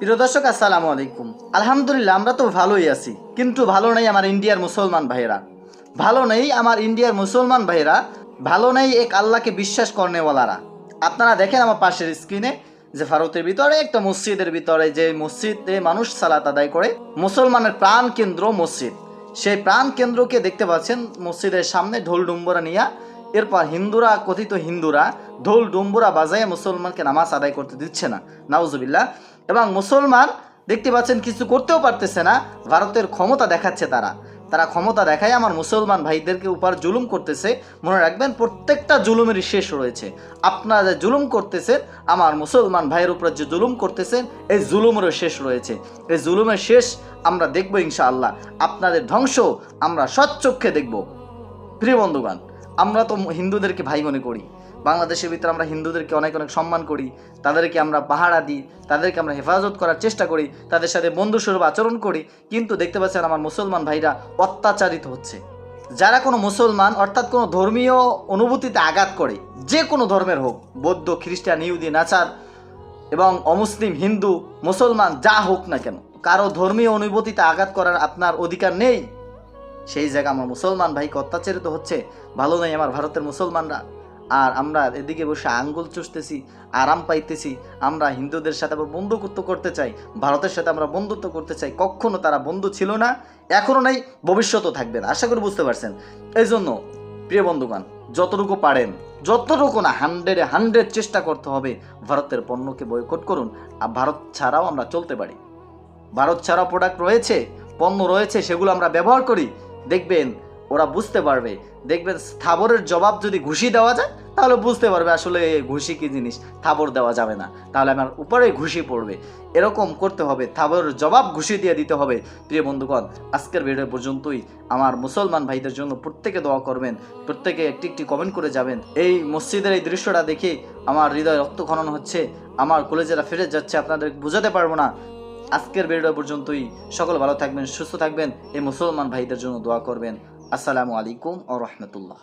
প্রিয় দর্শক, আসসালামু আলাইকুম। আলহামদুলিল্লাহ, আমরা তো ভালোই আছি, কিন্তু ভালো নেই আমার ইন্ডিয়ার মুসলমান ভাইয়েরা। ভালো নেই আমার ইন্ডিয়ার মুসলমান ভাইয়েরা, ভালো নেই এক আল্লাহকে বিশ্বাস করনেওয়ালারা। আপনারা দেখেন আমার পাশের স্ক্রিনে যে ভারতের ভিতরে, একটা মসজিদের ভিতরে, যে মসজিদে মানুষ সালাত আদায় করে, মুসলমানের প্রাণ কেন্দ্র মসজিদ। সেই প্রাণ কেন্দ্রকে দেখতে পাচ্ছেন মসজিদের সামনে ঢোল ডুম্বরা নিয়া এরপর হিন্দুরা, কথিত হিন্দুরা ঢোল, ডুম্বুরা বাজায় মুসলমানকে নামাজ আদায় করতে দিচ্ছে না। নাউজুবিল্লাহ। এবং মুসলমান দেখতে পাচ্ছেন কিছু করতেও পারতেছে না, ভারতের ক্ষমতা দেখাচ্ছে তারা। তারা ক্ষমতা দেখায় আমার মুসলমান ভাইদেরকে উপর জুলুম করতেছে। মনে রাখবেন, প্রত্যেকটা জুলুমেরই শেষ রয়েছে। আপনারা যে জুলুম করতেছেন, আমার মুসলমান ভাইয়ের উপর যে জুলুম করতেছেন, এই জুলুমেরও শেষ রয়েছে। এই জুলুমের শেষ আমরা দেখব ইনশাআল্লাহ। আপনাদের ধ্বংস আমরা সচ্চক্ষে দেখব। প্রিয় বন্ধুগণ আমরা তো হিন্দুদেরকে ভাই মনে করি। বাংলাদেশের ভিতরে আমরা হিন্দুদেরকে অনেক অনেক সম্মান করি। তাদেরকে আমরা পাহারা দিই, তাদেরকে আমরা হেফাজত করার চেষ্টা করি, তাদের সাথে বন্ধুস্বরূপ আচরণ করি। কিন্তু দেখতে পাচ্ছেন আমার মুসলমান ভাইরা অত্যাচারিত হচ্ছে। যারা কোনো মুসলমান, অর্থাৎ কোনো ধর্মীয় অনুভূতিতে আঘাত করে, যে কোনো ধর্মের হোক, বৌদ্ধ, খ্রিস্টান, ইহুদি নাচার এবং অমুসলিম, হিন্দু, মুসলমান, যা হোক না কেন, কারও ধর্মীয় অনুভূতিতে আঘাত করার আপনার অধিকার নেই। সেই জায়গা আমার মুসলমান ভাইকে অত্যাচারিত হচ্ছে। ভালো নেই আমার ভারতের মুসলমানরা। আর আমরা এদিকে বসে আঙ্গুল চুষতেছি, আরাম পাইতেছি। আমরা হিন্দুদের সাথে আবার বন্ধুত্ব করতে চাই। ভারতের সাথে আমরা বন্ধুত্ব করতে চাই। কখনো তারা বন্ধু ছিল না এখনও নেই, ভবিষ্যতও থাকবে না। আশা করি বুঝতে পারছেন। এই জন্য প্রিয় বন্ধুগণ, যতটুকু পারেন, যতটুকু না, হান্ড্রেডে হান্ড্রেড চেষ্টা করতে হবে ভারতের পণ্যকে বয়কট করুন। আর ভারত ছাড়াও আমরা চলতে পারি। ভারত ছাড়া প্রোডাক্ট রয়েছে, পণ্য রয়েছে, সেগুলো আমরা ব্যবহার করি। দেখবেন ওরা বুঝতে পারবে। দেখবেন স্থাবরের জবাব যদি ঘুষি দেওয়া যায়, তাহলে বুঝতে পারবে আসলে ঘুষি কি জিনিস, থাবর দেওয়া যাবে না। তাহলে আমার উপরে ঘুষি পড়বে। এরকম করতে হবে থাবরের জবাব ঘুষি দিয়ে দিতে হবে। প্রিয় বন্ধুগণ, আজকের ভিডিও পর্যন্তই। আমার মুসলমান ভাইদের জন্য প্রত্যেকে দোয়া করবেন। প্রত্যেকে একটি একটি কমেন্ট করে যাবেন। এই মসজিদের এই দৃশ্যটা দেখে আমার হৃদয় রক্তক্ষরণ হচ্ছে। আমার কলেজেরা ফিরে যাচ্ছে, আপনাদের বোঝাতে পারব না। আজকের ভিডিও পর্যন্তই। সকল ভালো থাকবেন, সুস্থ থাকবেন, এই মুসলমান ভাইদের জন্য দোয়া করবেন। আসসালামু আলাইকুম ও রহমতুল্লাহ।